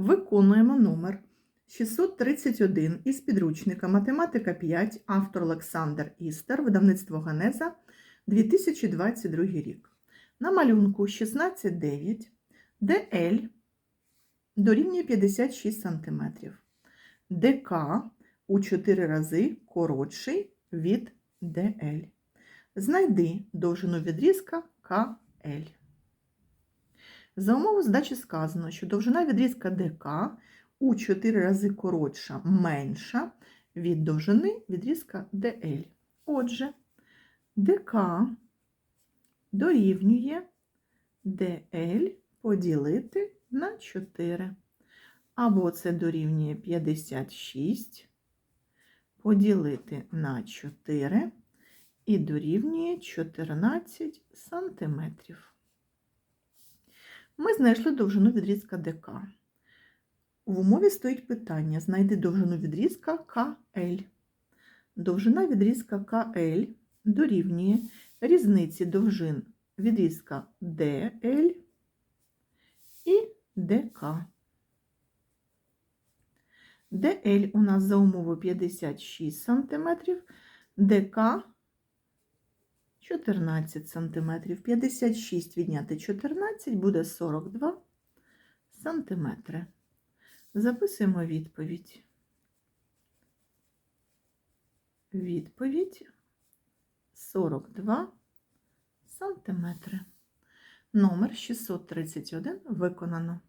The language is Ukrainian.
Виконуємо номер 631 із підручника Математика 5, автор Олександр Істер, видавництво Генеза, 2022 рік. На малюнку 16,9, де L дорівнює 56 см, ДК у 4 рази коротший від DL. Знайди довжину відрізка КЛ. За умови задачі сказано, що довжина відрізка ДК у 4 рази коротша менша від довжини відрізка DL. Отже, ДК дорівнює DL поділити на 4. Або це дорівнює 56 поділити на 4 і дорівнює 14 сантиметрів. Ми знайшли довжину відрізка ДК. В умові стоїть питання: знайди довжину відрізка КЛ. Довжина відрізка КЛ дорівнює різниці довжин відрізка DL і ДК. DL у нас за умовою 56 см, ДК 14 см. 56 відняти 14 буде 42 см. Записуємо відповідь. Відповідь 42 см. Номер 631 виконано.